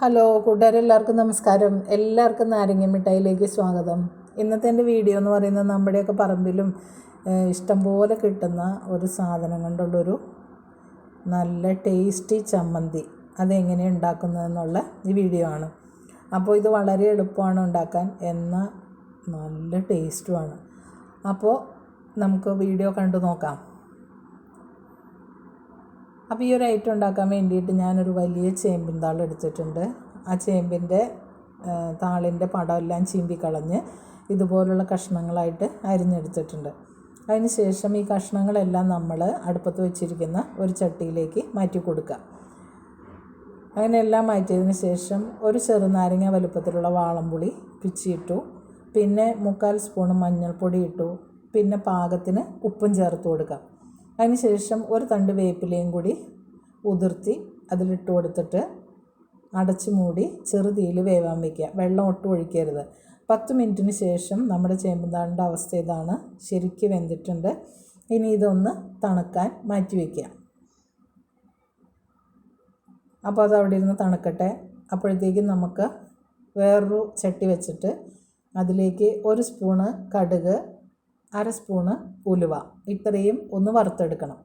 Hello കൂട്ടുകാരെ എല്ലാവർക്കും നമസ്കാരം. എല്ലാവർക്കും നാരങ്ങ മിഠായിലേക്ക് സ്വാഗതം. ഇന്നത്തെ എന്റെ വീഡിയോ എന്ന് പറയുന്നത് നമ്മുടെയൊക്കെ പറമ്പിലും ഇഷ്ടംപോലെ കിട്ടുന്ന ഒരു സാധനം കൊണ്ടുള്ളൊരു നല്ല ടേസ്റ്റി ചമ്മന്തി. അതെങ്ങനെ ഉണ്ടാക്കുന്നതെന്നുള്ള ഈ വീഡിയോ ആണ്. അപ്പോൾ ഇത് വളരെ എളുപ്പമാണ് ഉണ്ടാക്കാൻ. എന്നാൽ നല്ല ടേസ്റ്റുമാണ്. അപ്പോൾ നമുക്ക് വീഡിയോ കണ്ടു നോക്കാം. അപ്പോൾ ഈ ഒരു ഐറ്റം ഉണ്ടാക്കാൻ വേണ്ടിയിട്ട് ഞാനൊരു വലിയ ചേമ്പിൻ താൾ എടുത്തിട്ടുണ്ട്. ആ ചേമ്പിന്റെ താളിന്റെ പടമെല്ലാം ചീമ്പിക്കളഞ്ഞ് ഇതുപോലുള്ള കഷ്ണങ്ങളായിട്ട് അരിഞ്ഞെടുത്തിട്ടുണ്ട്. അതിന് ശേഷം ഈ കഷ്ണങ്ങളെല്ലാം നമ്മൾ അടുപ്പത്ത് വെച്ചിരിക്കുന്ന ഒരു ചട്ടിയിലേക്ക് മാറ്റി കൊടുക്കുക. അങ്ങനെ എല്ലാം മാറ്റിയതിന് ശേഷം ഒരു ചെറുനാരങ്ങ വലുപ്പത്തിലുള്ള വാളംപുളി പിച്ചിയിട്ടു പിന്നെ മുക്കാൽ സ്പൂൺ മഞ്ഞൾപ്പൊടി ഇട്ടു പിന്നെ പാകത്തിന് ഉപ്പും ചേർത്ത് കൊടുക്കാം അതിന് ശേഷം ഒരു തണ്ട് വേപ്പിലയും കൂടി ഉതിർത്തി അതിലിട്ട് കൊടുത്തിട്ട് അടച്ച് മൂടി ചെറുതീയിൽ വേവാൻ വയ്ക്കുക വെള്ളം ഒട്ടും ഒഴിക്കരുത്. പത്ത് മിനിറ്റിന് ശേഷം നമ്മുടെ ചേമ്പുതാളിന്റെ അവസ്ഥ ഇതാണ്. ശരിക്ക് വെന്തിട്ടുണ്ട്. ഇനി ഇതൊന്ന് തണുക്കാൻ മാറ്റി വയ്ക്കുക അപ്പോൾ അത് അവിടെ ഇരുന്ന് തണുക്കട്ടെ. അപ്പോഴത്തേക്കും നമുക്ക് വേറൊരു ചട്ടി വെച്ചിട്ട് അതിലേക്ക് ഒരു സ്പൂണ് കടുക് അര സ്പൂണ് ഉലുവ. ഇത്രയും ഒന്ന് വറുത്തെടുക്കണം.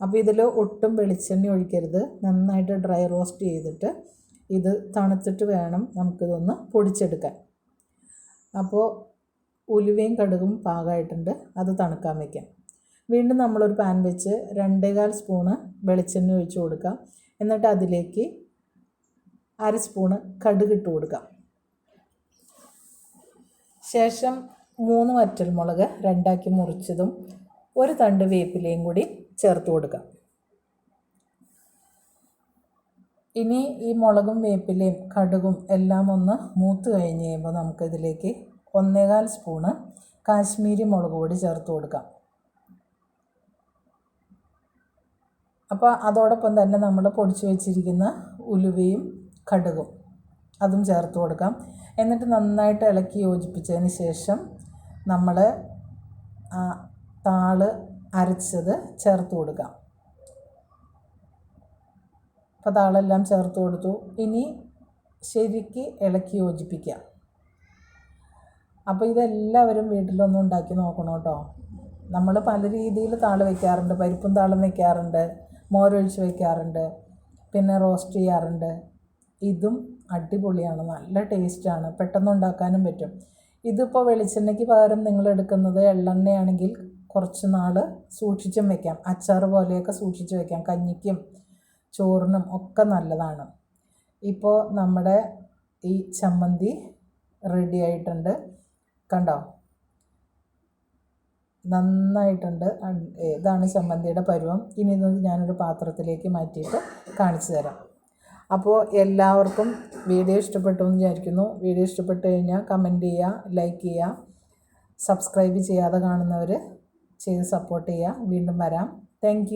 അപ്പോൾ ഇതിൽ ഒട്ടും വെളിച്ചെണ്ണ ഒഴിക്കരുത്. നന്നായിട്ട് ഡ്രൈ റോസ്റ്റ് ചെയ്തിട്ട് ഇത് തണുത്തിട്ട് വേണം നമുക്കിതൊന്ന് പൊടിച്ചെടുക്കാൻ. അപ്പോൾ ഉലുവയും കടുകും പാകമായിട്ടുണ്ട്. അത് തണുക്കാൻ വയ്ക്കാം വീണ്ടും നമ്മളൊരു പാൻ വെച്ച് രണ്ടേകാൽ സ്പൂണ് വെളിച്ചെണ്ണ ഒഴിച്ച് കൊടുക്കാം. എന്നിട്ട് അതിലേക്ക് അര സ്പൂണ് കടുക് ഇട്ട് കൊടുക്കാം. ശേഷം മൂന്ന് വറ്റൽമുളക് രണ്ടാക്കി മുറിച്ചതും ഒരു തണ്ട് വേപ്പിലയും കൂടി ചേർത്ത് കൊടുക്കുക ഇനി ഈ മുളകും വേപ്പിലയും കടുകും എല്ലാം ഒന്ന് മൂത്ത് കഴിഞ്ഞ് കഴിയുമ്പോൾ നമുക്കിതിലേക്ക് ഒന്നേകാൽ സ്പൂണ് കാശ്മീരി മുളക് പൊടി ചേർത്ത് കൊടുക്കാം. അപ്പോൾ അതോടൊപ്പം തന്നെ നമ്മൾ പൊടിച്ചു വെച്ചിരിക്കുന്ന ഉലുവയും കടുകും അതും ചേർത്ത് കൊടുക്കാം. എന്നിട്ട് നന്നായിട്ട് ഇളക്കി യോജിപ്പിച്ചതിന് ശേഷം നമ്മൾ താൾ അരച്ചത് ചേർത്ത് കൊടുക്കാം. അപ്പോൾ താളെല്ലാം ചേർത്ത് കൊടുത്തു. ഇനി ശരിക്ക് ഇളക്കി യോജിപ്പിക്കാം. അപ്പോൾ ഇതെല്ലാവരും വീട്ടിലൊന്നും ഉണ്ടാക്കി നോക്കണം കേട്ടോ. നമ്മൾ പല രീതിയിൽ താൾ വയ്ക്കാറുണ്ട് പരിപ്പും താളും വയ്ക്കാറുണ്ട് മോരൊഴിച്ച് വയ്ക്കാറുണ്ട് പിന്നെ റോസ്റ്റ് ചെയ്യാറുണ്ട്. ഇതും അടിപൊളിയാണ്. നല്ല ടേസ്റ്റാണ്. പെട്ടെന്ന് ഉണ്ടാക്കാനും പറ്റും. ഇതിപ്പോൾ വെളിച്ചെണ്ണയ്ക്ക് പകരം നിങ്ങൾ എടുക്കുന്നത് എള്ളെണ്ണയാണെങ്കിൽ കുറച്ച് നാൾ സൂക്ഷിച്ചും വെക്കാം. അച്ചാർ പോലെയൊക്കെ സൂക്ഷിച്ച് വെക്കാം. കഞ്ഞിക്കും ചോറിനും ഒക്കെ നല്ലതാണ്. ഇപ്പോൾ നമ്മുടെ ഈ ചമ്മന്തി റെഡി ആയിട്ടുണ്ട്. കണ്ടോ? നന്നായിട്ടുണ്ട്. ഇതാണ് ചമ്മന്തിയുടെ പരുവം. ഇനി ഇത് ഞാനൊരു പാത്രത്തിലേക്ക് മാറ്റിയിട്ട് കാണിച്ചു തരാം. അപ്പോൾ എല്ലാവർക്കും വീഡിയോ ഇഷ്ടപ്പെട്ടു എന്ന് വിചാരിക്കുന്നു. വീഡിയോ ഇഷ്ടപ്പെട്ട് കഴിഞ്ഞാൽ കമന്റ് ചെയ്യുക ലൈക്ക് ചെയ്യുക സബ്സ്ക്രൈബ് ചെയ്യാതെ കാണുന്നവർ ചെയ്ത് സപ്പോർട്ട് ചെയ്യുക. വീണ്ടും വരാം. താങ്ക്